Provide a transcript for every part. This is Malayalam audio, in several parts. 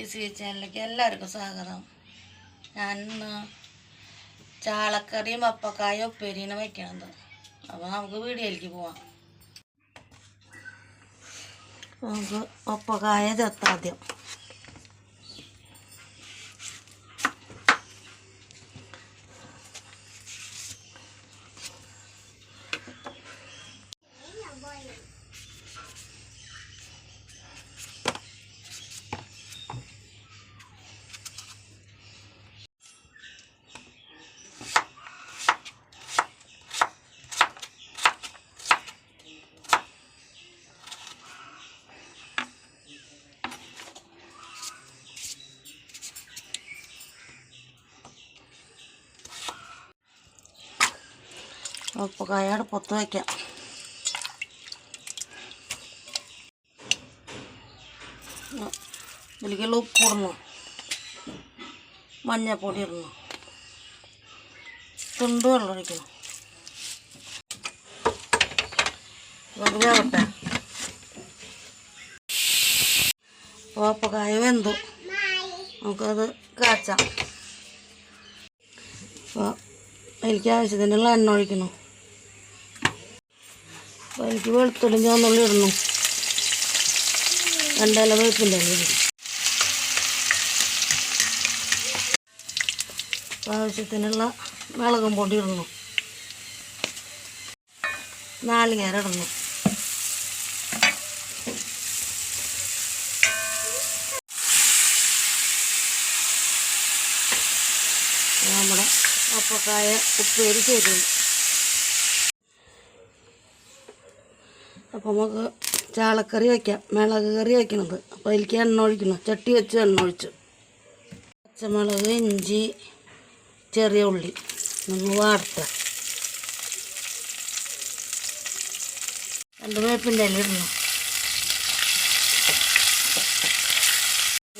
ഈ സി ചാനലിലേക്ക് എല്ലാവർക്കും സ്വാഗതം. ഞാൻ ചാളക്കറിയും അപ്പക്കായും ഉപ്പേരിയാണ് വയ്ക്കണത്. അപ്പോൾ നമുക്ക് വീഡിയോയിലേക്ക് പോവാം. നമുക്ക് പപ്പക്കായ ചെത്താദ്യം പപ്പക്കായ പൊത്ത് വയ്ക്കാം ഇതിലേക്കുള്ള ഉപ്പ് ഇടണം. മഞ്ഞപ്പൊടി ഇടണം. തുണ്ട് വെള്ളം ഒഴിക്കണം. അത് വേവട്ടെ. പപ്പക്കായ വെന്തു. നമുക്കത് കാച്ചാം. അപ്പോൾ എനിക്ക് ആവശ്യത്തിനുള്ള എണ്ണ ഒഴിക്കണം. എനിക്ക് വെളുത്തുള്ളി ചുവന്നുള്ളി ഇടുന്നു. രണ്ടില അപ്പോൾ ആവശ്യത്തിനുള്ള മുളകും പൊടി ഇടുന്നു. നാളികേര ഇടുന്നു. നമ്മുടെ അപ്പക്കായ ഉപ്പേരി ചെയ്തിട്ടുണ്ട് അപ്പോൾ നമുക്ക് ചാളക്കറി വയ്ക്കാം മിളക് കറി വയ്ക്കണത് അപ്പോൾ അതിലേക്ക് എണ്ണ ഒഴിക്കണം ചട്ടി വെച്ച് എണ്ണ ഒഴിച്ചു. പച്ചമുളക് ഇഞ്ചി ചെറിയ ഉള്ളി. നമ്മൾ വാർത്ത. രണ്ട് വേപ്പിന്റെ ഇല ഇടണം.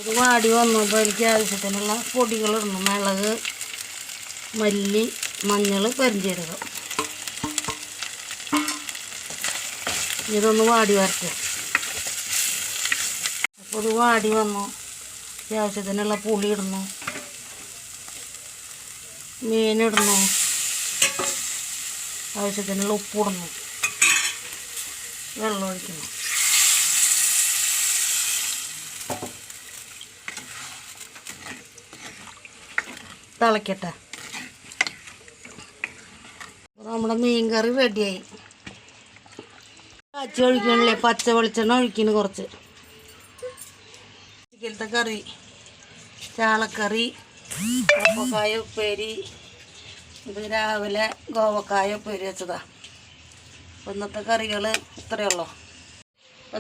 ഇത് വാടി വന്നപ്പോൾ എനിക്ക് ആവശ്യത്തിനുള്ള പൊടികൾ മിളക് മല്ലി മഞ്ഞൾ പെരിഞ്ചീരകം. ഇതൊന്ന് വാടി വരട്ടെ. അപ്പോൾ ഇത് വാടി വന്നു. അത്യാവശ്യത്തിനുള്ള പുളി ഇടുന്നു. മീനിടുന്നു ആവശ്യത്തിനുള്ള ഉപ്പ് ഇടുന്നു. വെള്ളം ഒഴിക്കുന്നു. തിളക്കട്ടെ. അപ്പോൾ നമ്മുടെ മീൻ കറി റെഡിയായി കാച്ചി ഒഴിക്കണില്ലേ പച്ച വെളിച്ചെണ്ണ ഒഴിക്കുന്നു കുറച്ച്. ചിക്കലത്തെ കറി ചാളക്കറി കപ്പക്കായ ഉപ്പേരി ഇത് രാവിലെ ഗോവക്കായ ഉപ്പേരി വെച്ചതാ. ഇന്നത്തെ കറികൾ ഇത്രയേ ഉള്ളൂ.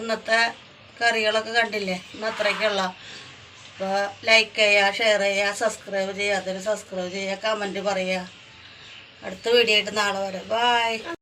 ഇന്നത്തെ കറികളൊക്കെ കണ്ടില്ലേ? ഇന്ന് അത്രയ്ക്കുള്ള അപ്പോൾ ലൈക്ക് ചെയ്യുക ഷെയർ ചെയ്യുക സബ്സ്ക്രൈബ് ചെയ്യാത്തവർ സബ്സ്ക്രൈബ് ചെയ്യുക കമന്റ് പറയുക. അടുത്ത വീഡിയോ ആയിട്ട് നാളെ വരാം. ബായ്